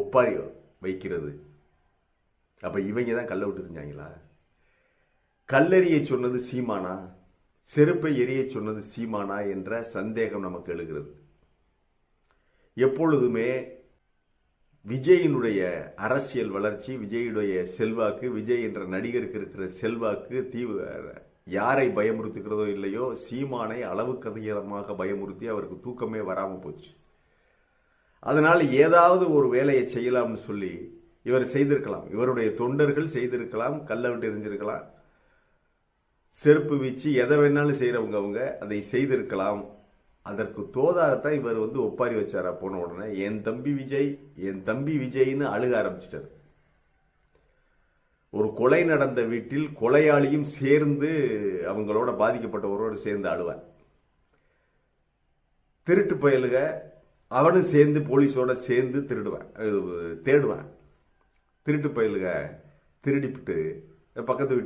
ஒப்பாரி வைக்கிறது. அப்ப இவங்க தான் கல்லை விட்டுருந்தாங்களா இருந்தாங்களா சொன்னது சீமானா? செருப்பை எரிய சொன்னது சீமானா என்ற சந்தேகம் நமக்கு எழுகிறது. எப்பொழுதுமே விஜயினுடைய அரசியல் வளர்ச்சி விஜயுடைய செல்வாக்கு விஜய் என்ற நடிகருக்கு இருக்கிற செல்வாக்கு தீவு யாரை பயமுறுத்துகிறதோ இல்லையோ சீமானை அளவுக்கு அதிகமாக பயமுறுத்தி அவருக்கு தூக்கமே வராமல் போச்சு. அதனால் ஏதாவது ஒரு வேலையை செய்யலாம்னு சொல்லி இவர் செய்திருக்கலாம். இவருடைய தொண்டர்கள் செய்திருக்கலாம் கல்லை விட்டு எரிஞ்சிருக்கலாம். செருப்பு வீச்சு எதை வேணாலும் செய்கிறவங்க அவங்க அதை செய்திருக்கலாம். அதற்கு தோதாகத்தான் இவர் வந்து ஒப்பாரி வச்சாரா போன உடனே என் தம்பி விஜய் என் தம்பி விஜய்னு அழுக ஆரம்பிச்சிட்டாரு. ஒரு கொலை நடந்த வீட்டில் கொலையாளியும் சேர்ந்து அவங்களோட பாதிக்கப்பட்டவரோடு சேர்ந்து அழுவான் திருட்டு பயலுக அவனும் சேர்ந்து போலீஸோட சேர்ந்து திருடுவான். தேடுவான். திருட்டு பயலுக திருடிப்பிட்டு பக்கத்து வீட்டு